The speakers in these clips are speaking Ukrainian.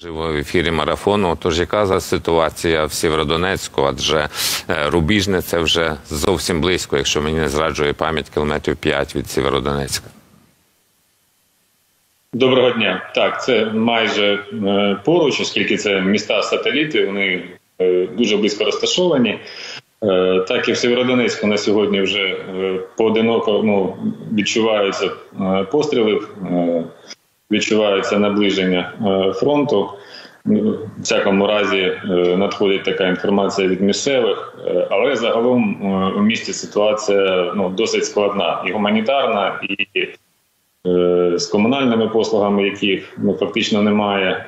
Живо в ефірі марафону. Тож яка зараз ситуація в Сєвєродонецьку? Адже е, Рубіжне це вже зовсім близько, якщо мені не зраджує пам'ять, кілометрів 5 від Сєвєродонецька. Доброго дня. Так, це майже е, поруч, оскільки це міста-сателіти, вони е, дуже близько розташовані. Так і в Сєвєродонецьку на сьогодні вже поодиноко ну, відчуваються постріли, відчувається наближення е, фронту. Ну, В всякому разі е, надходить така інформація від місцевих, е, але загалом у місті ситуація ну, досить складна і гуманітарна, і з комунальними послугами, яких ну, фактично немає.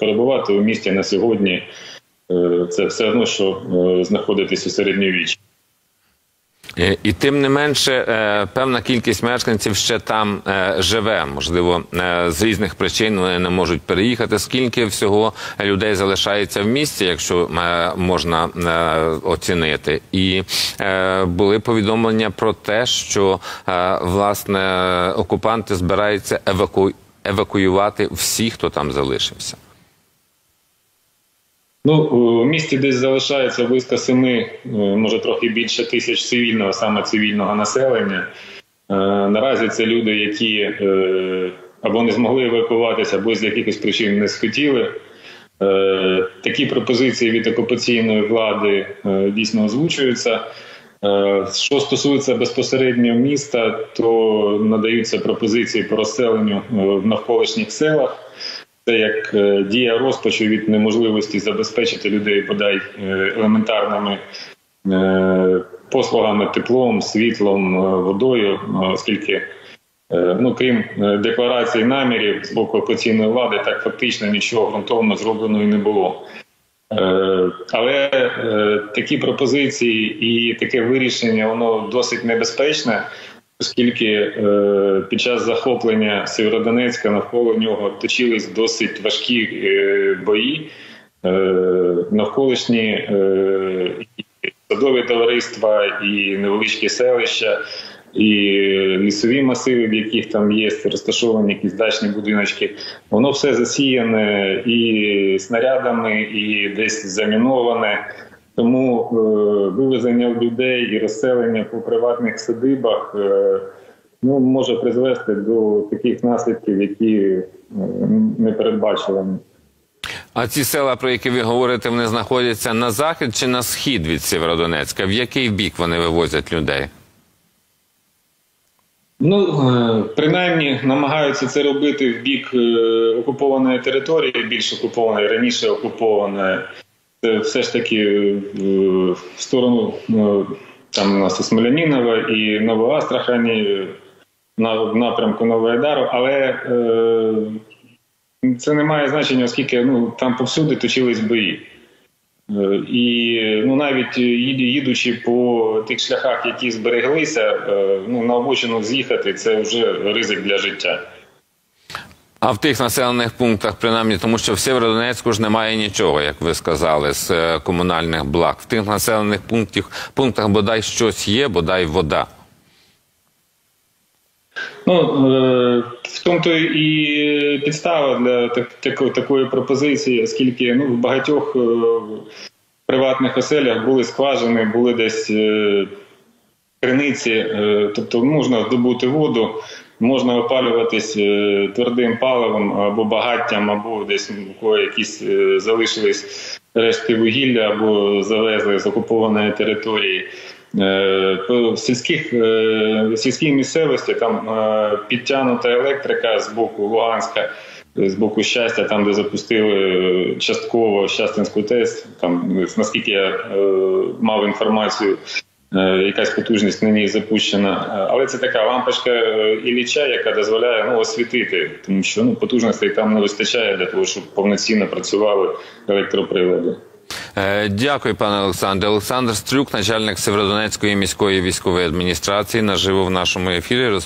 Перебувати у місті на сьогодні це все одно, що знаходитись у середньовіччі. Е, І тим не менше, е, певна кількість мешканців ще там е, живе. Можливо, з різних причин вони не можуть переїхати. Скільки всього людей залишається в місті, якщо можна оцінити? І були повідомлення про те, що власне окупанти збираються еваку... евакуювати всіх, хто там залишився. Ну, у місті десь залишається близько семи, е, може трохи більше тисяч цивільного, саме цивільного населення. Е, Наразі це люди, які е, або не змогли евакуватися, або з якихось причин не схотіли. Такі пропозиції від окупаційної влади дійсно озвучуються. Що стосується безпосередньо міста, то надаються пропозиції по розселенню в навколишніх селах. Це як е, дія розпачу від неможливості забезпечити людей бодай е, елементарними е, послугами, теплом, світлом, водою, оскільки, ну крім декларацій намірів з боку окупаційної влади, так фактично нічого ґрунтовно зроблено і не було. Але такі пропозиції і таке вирішення воно досить небезпечне, оскільки е, під час захоплення Сєвєродонецька навколо нього точились досить важкі е, бої. Е, Навколишні садові товариства, і невеличкі селища, і лісові масиви, в яких там є розташовані якісь дачні будиночки, воно все засіяне і снарядами, і десь заміноване. Тому е, вивезення людей і розселення по приватних садибах е, ну, може призвести до таких наслідків, які е, не передбачувані. А ці села, про які ви говорите, вони знаходяться на захід чи на схід від Сєвєродонецька? В який бік вони вивозять людей? Ну, принаймні намагаються це робити в бік окупованої території, більш окупованої, раніше окупованої. Це все ж таки е, в сторону е, там у нас і Смолянінова і Новоастрахані, в напрямку Новоайдару, але е, це не має значення, оскільки ну, там повсюди точились бої. Е, І ну навіть їдучи по тих шляхах, які збереглися, е, ну на обочину з'їхати це вже ризик для життя. А в тих населених пунктах, принаймні, тому що в Сєвєродонецьку ж немає нічого, як ви сказали, з е, комунальних благ. В тих населених пунктах, пунктах бодай щось є, бодай вода. Ну е, в тому то і підстава для так, тако- такої пропозиції, оскільки ну в багатьох е, приватних оселях були скважини, були десь криниці, тобто можна здобути воду, можна опалюватись е, твердим паливом або багаттям, або десь у кого якісь е, залишились рештки вугілля або завезли з окупованої території. Е, В сільських в сільській місцевості там підтягнута електрика з боку Луганська, з боку щастя, там де запустили частково Щастинську ТЕС. Там наскільки я мав інформацію, якась потужність на ній запущена. Е, Але це така лампочка е, Ілліча, яка дозволяє ну, освітити, тому що ну, потужностей там не вистачає для того, щоб повноцінно працювали електроприлади. Е, Дякую, пане Олександре. Олександр Стрюк, начальник Северодонецької міської військової адміністрації, наживо в нашому ефірі.